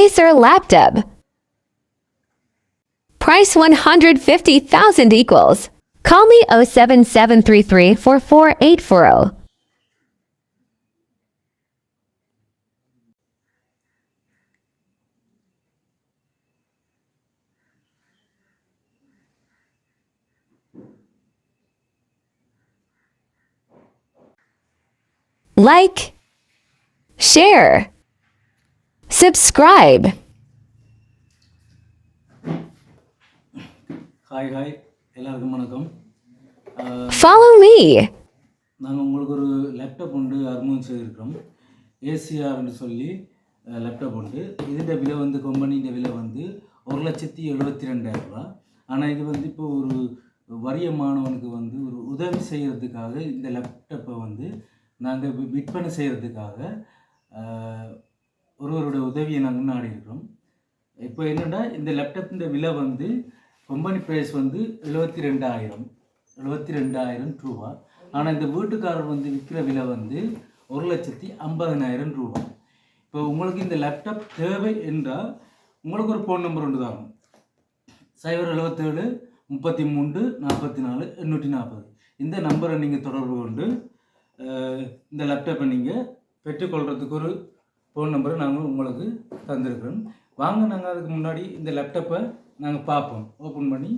Acer laptop. Price 150,000 equals. Call me 07733 44840. Like, share, subscribe. Hi hi எல்லாருக்கும் வணக்கம். Follow me. நாங்கள் உங்களுக்கு ஒரு லேப்டாப் உண்டு அறிமுகம் செய்திருக்கிறோம். ஏசிஆர்னு சொல்லி லேப்டாப் உண்டு. இதுட விலை வந்து கம்பெனியின் விலை வந்து ஒரு லட்சத்தி எழுபத்தி ரெண்டாயிரம் ரூபா. ஆனால் இது வந்து இப்போ ஒரு வறிய மாணவனுக்கு வந்து ஒரு உதவி செய்கிறதுக்காக இந்த லேப்டாப்பை வந்து நாங்கள் விற்பனை செய்கிறதுக்காக ஒருவருடைய உதவியை நாங்கள் நாடி இருக்கிறோம். இப்போ என்னென்னா இந்த லேப்டாப்பின் விலை வந்து கம்பெனி ப்ரைஸ் வந்து எழுபத்தி ரெண்டாயிரம் எழுபத்தி ரெண்டாயிரம் ரூபா. ஆனால் இந்த வீட்டுக்காரர் வந்து விற்கிற விலை வந்து ஒரு லட்சத்தி ஐம்பதனாயிரம் ரூபா. இப்போ உங்களுக்கு இந்த லேப்டாப் தேவை என்றால் உங்களுக்கு ஒரு ஃபோன் நம்பர் ஒன்று தாங்க சைபர் எழுபத்தேழு முப்பத்தி மூன்று நாற்பத்தி நாலு எண்ணூற்றி நாற்பது இந்த நம்பரை நீங்கள் தொடர்பு கொண்டு இந்த லேப்டாப்பை நீங்கள் பெற்றுக்கொள்கிறதுக்கு ஒரு ஃபோன் நம்பரை நாங்கள் உங்களுக்கு தந்திருக்கிறோம். வாங்க நாங்கள் அதுக்கு முன்னாடி இந்த லேப்டாப்பை நாங்கள் பார்ப்போம். ஓப்பன் பண்ணி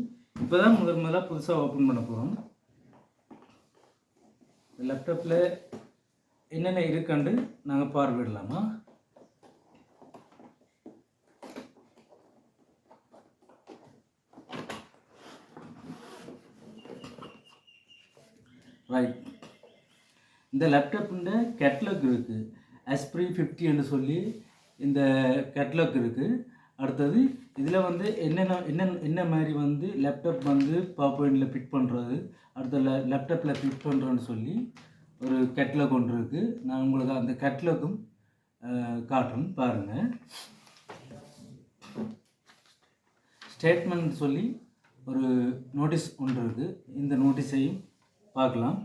இப்போ தான் முதல் முதலாக புதுசாக ஓப்பன் பண்ண போகிறோம் இந்த லேப்டாப்பில் என்னென்ன இருக்குன்னு நாங்கள் பார்வையிடலாமா? ரைட் இந்த லேப்டாப்புண்ட கேட்லாக் இருக்குது அஸ்ப்ரி ஃபிஃப்டி என்று சொல்லி இந்த கேட்லாக் இருக்குது அடுத்தது இதில் வந்து என்னென்ன என்ன என்ன மாதிரி வந்து லேப்டாப் வந்து பாப்பாயிண்டில் ஃபிட் பண்ணுறது அடுத்த லேப்டாப்பில் ஃபிட் பண்ணுறோன்னு சொல்லி ஒரு கேட்லாக் ஒன்று இருக்குது நான் உங்களுக்கு அந்த கேட்லாக்கும் காட்டுறேன் பாருங்கள் ஸ்டேட்மெண்ட் சொல்லி ஒரு நோட்டீஸ் ஒன்று இருக்குது இந்த நோட்டீஸையும் பார்க்கலாம்.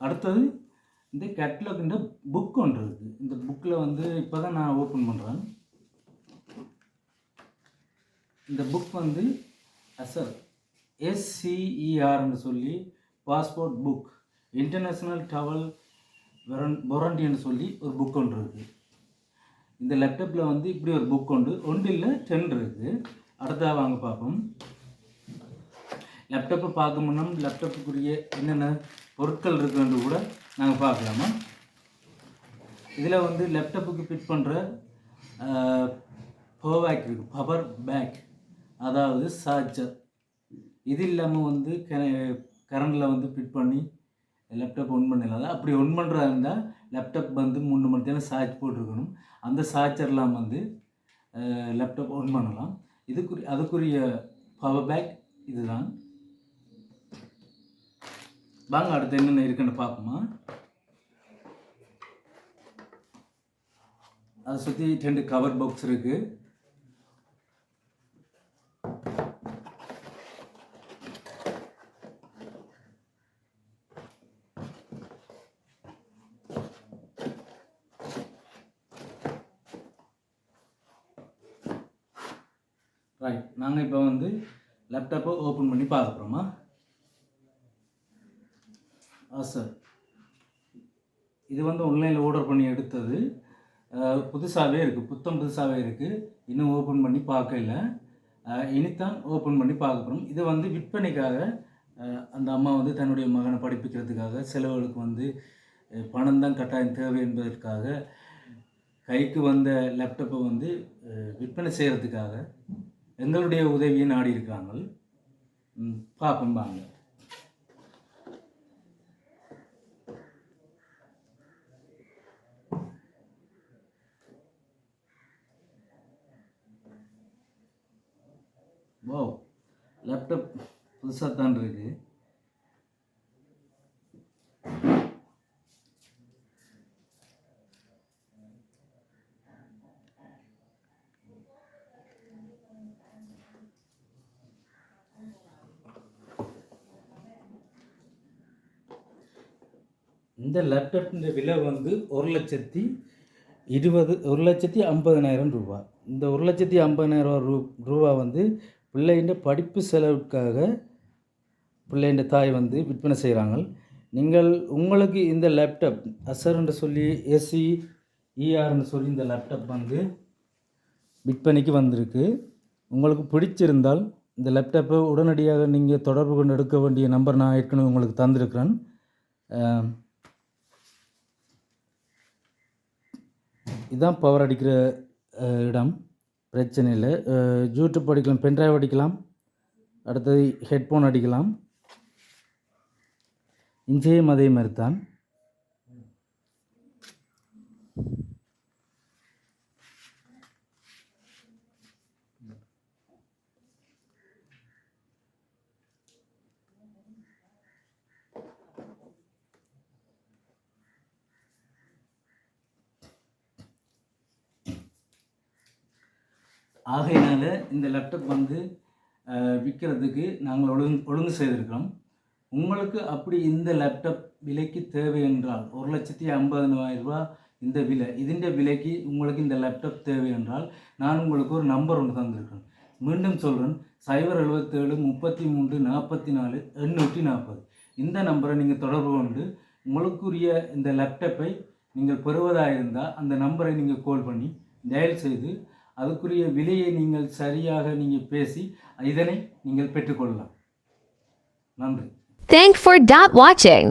அடுத்தது இந்த கேட்லாக்ன்ற புக் ஒன்று இருக்குது இந்த புக்கில் வந்து இப்போ தான் நான் ஓப்பன் பண்ணுறேன் இந்த புக் வந்து அசர் எஸ்சிஇஆர்னு சொல்லி பாஸ்போர்ட் புக் இன்டர்நேஷ்னல் டவல் வாரண்டின்னு சொல்லி ஒரு புக் ஒன்று இருக்குது இந்த லேப்டாப்பில் வந்து இப்படி ஒரு புக் உண்டு. ஒன்று இல்லை டென் இருக்குது அடுத்ததாக வாங்க பார்ப்போம். லேப்டாப்பை பார்க்க முன்னம் லேப்டாப்புக்குரிய என்னென்ன பொருட்கள் இருக்குன்னு கூட நாங்கள் பார்க்கலாமா? இதில் வந்து லேப்டாப்புக்கு ஃபிட் பண்ணுற பவர் பேக் இருக்குது பவர் பேக் அதாவது சார்ஜர் இது இல்லாமல் வந்து கரண்டில் வந்து ஃபிட் பண்ணி லேப்டாப் ஒன் பண்ணிடலாம் அப்படி ஒன் பண்ணுறதா இருந்தால் லேப்டாப் வந்து மூணு மணி நேரம் சார்ஜ் போட்டிருக்கணும். அந்த சார்ஜர்லாம் வந்து லேப்டாப் ஒன் பண்ணலாம். இதுக்குரிய அதுக்குரிய பவர் பேக் இதுதான். வாங்க அடுத்து என்னென்ன இருக்குன்னு பார்ப்போமா. அதை சுற்றி ரெண்டு கவர் பாக்ஸ் இருக்குது ரைட் நாங்கள் இப்போ வந்து லேப்டாப்பை ஓப்பன் பண்ணி பார்க்குறோமா ஆ சார் இது வந்து ஆன்லைனில் ஆர்டர் பண்ணி எடுத்தது. புதுசாகவே இருக்குது புத்தம் புதுசாகவே இருக்குது இன்னும் ஓப்பன் பண்ணி பார்க்கல. இனித்தான் ஓப்பன் பண்ணி பார்க்க போகிறோம் இது வந்து விற்பனைக்காக அந்த அம்மா வந்து தன்னுடைய மகனை படிப்பிக்கிறதுக்காக செலவுகளுக்கு வந்து பணம் தான் கட்டாயம் தேவை என்பதற்காக கைக்கு வந்த லேப்டாப்பை வந்து விற்பனை செய்கிறதுக்காக எங்களுடைய உதவியை நாடி இருக்காங்க பார்ப்போம் வாங்க. வா லேப்டாப் புதுசாக தான் இருக்கு. இந்த லேப்டாப்பின் விலை வந்து ஒரு லட்சத்தி இருபது ஒரு லட்சத்தி ஐம்பதனாயிரம் ரூபா இந்த ஒரு லட்சத்தி ஐம்பதனாயிரம் ரூ ரூபா வந்து பிள்ளைன்ற படிப்பு செலவுக்காக பிள்ளைன்ற தாய் வந்து விற்பனை செய்கிறாங்க நீங்கள் உங்களுக்கு இந்த லேப்டாப் அசர்ன்னு சொல்லி எஸ்சி இஆர்னு சொல்லி இந்த லேப்டாப் வந்து விற்பனைக்கு வந்திருக்கு. உங்களுக்கு பிடிச்சிருந்தால் இந்த லேப்டாப்பை உடனடியாக நீங்கள் தொடர்பு கொண்டு எடுக்க வேண்டிய நம்பர் நான் ஏற்கனவே உங்களுக்கு தந்திருக்கிறேன். இதுதான் பவர் அடிக்கிற இடம். பிரச்சனை இல்லை அஹ், யூடியூப் அடிக்கலாம் பென்ட்ரைவ் அடிக்கலாம். அடுத்தது ஹெட்ஃபோன் அடிக்கலாம். இங்கேயும் அதே மாதிரி தான். ஆகையினால் இந்த லேப்டாப் வந்து விற்கிறதுக்கு நாங்கள் ஒழுங்கு ஒழுங்கு செய்திருக்கிறோம். உங்களுக்கு அப்படி இந்த லேப்டாப் விலைக்கு தேவை என்றால் ஒரு லட்சத்தி ஐம்பதனாயிரம் ரூபா இந்த விலை இதன் விலைக்கு உங்களுக்கு இந்த லேப்டாப் தேவை என்றால் நான் உங்களுக்கு ஒரு நம்பர் ஒன்று தந்திருக்கிறேன். மீண்டும் சொல்கிறேன் சைபர் எழுபத்தேழு முப்பத்தி மூன்று நாற்பத்தி நாலு எண்ணூற்றி நாற்பது இந்த நம்பரை நீங்கள் தொடர்பு கொண்டு உங்களுக்குரிய இந்த லேப்டாப்பை நீங்கள் பெறுவதாக இருந்தால் அந்த நம்பரை நீங்கள் கால் பண்ணி டயல் செய்து அதுக்குரிய விலையை நீங்கள் சரியாக நீங்கள் பேசி இதனை நீங்கள் பெற்றுக்கொள்ளலாம் நன்றி Thank for dot watching.